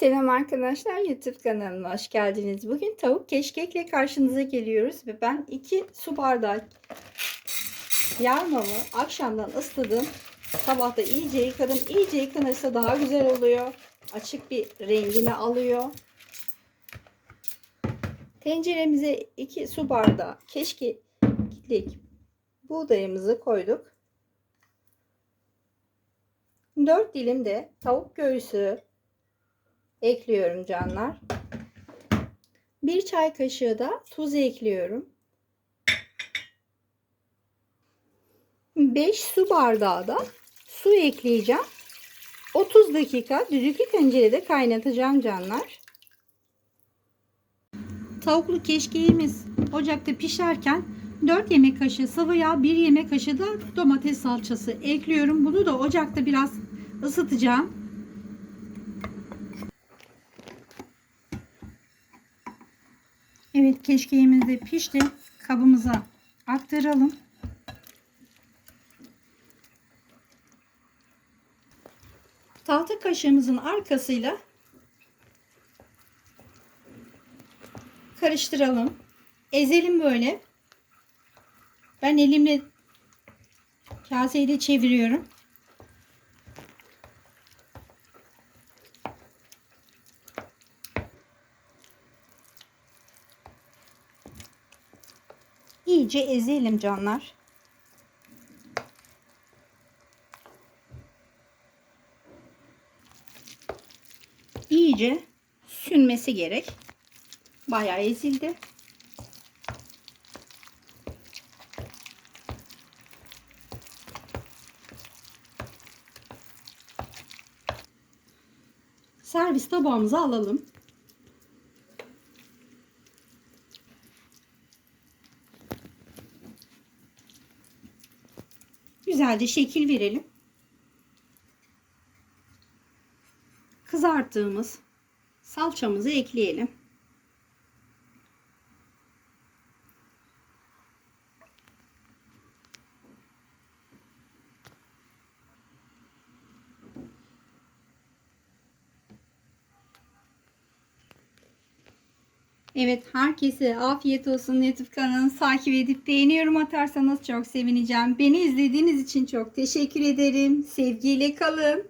Selam arkadaşlar YouTube kanalıma hoş geldiniz. Bugün tavuk keşkekle karşınıza geliyoruz ve ben 2 su bardağı yarmamı akşamdan ısladım. Sabah da iyice yıkadım. İyice yıkanırsa daha güzel oluyor. Açık bir rengini alıyor. Tenceremize 2 su bardağı keşkeklik buğdayımızı koyduk. 4 dilim de tavuk göğsü ekliyorum canlar. Bir çay kaşığı da tuz ekliyorum. 5 su bardağı da su ekleyeceğim. 30 dakika düdüklü tencerede kaynatacağım canlar. Tavuklu keşkeğimiz ocakta pişerken 4 yemek kaşığı sıvı yağ, 1 yemek kaşığı da domates salçası ekliyorum. Bunu da ocakta biraz ısıtacağım. Evet keşkeğimiz de pişti. Kabımıza aktaralım. Tahta kaşığımızın arkasıyla karıştıralım. Ezelim böyle. Ben elimle kaseyi de çeviriyorum. İyice ezelim canlar. İyice sünmesi gerek. Bayağı ezildi. Servis tabağımıza alalım. Güzelce şekil verelim. Kızarttığımız salçamızı ekleyelim. Evet herkese afiyet olsun YouTube kanalını takip edip beğeni yorum atarsanız çok sevineceğim. Beni izlediğiniz için çok teşekkür ederim. Sevgiyle kalın.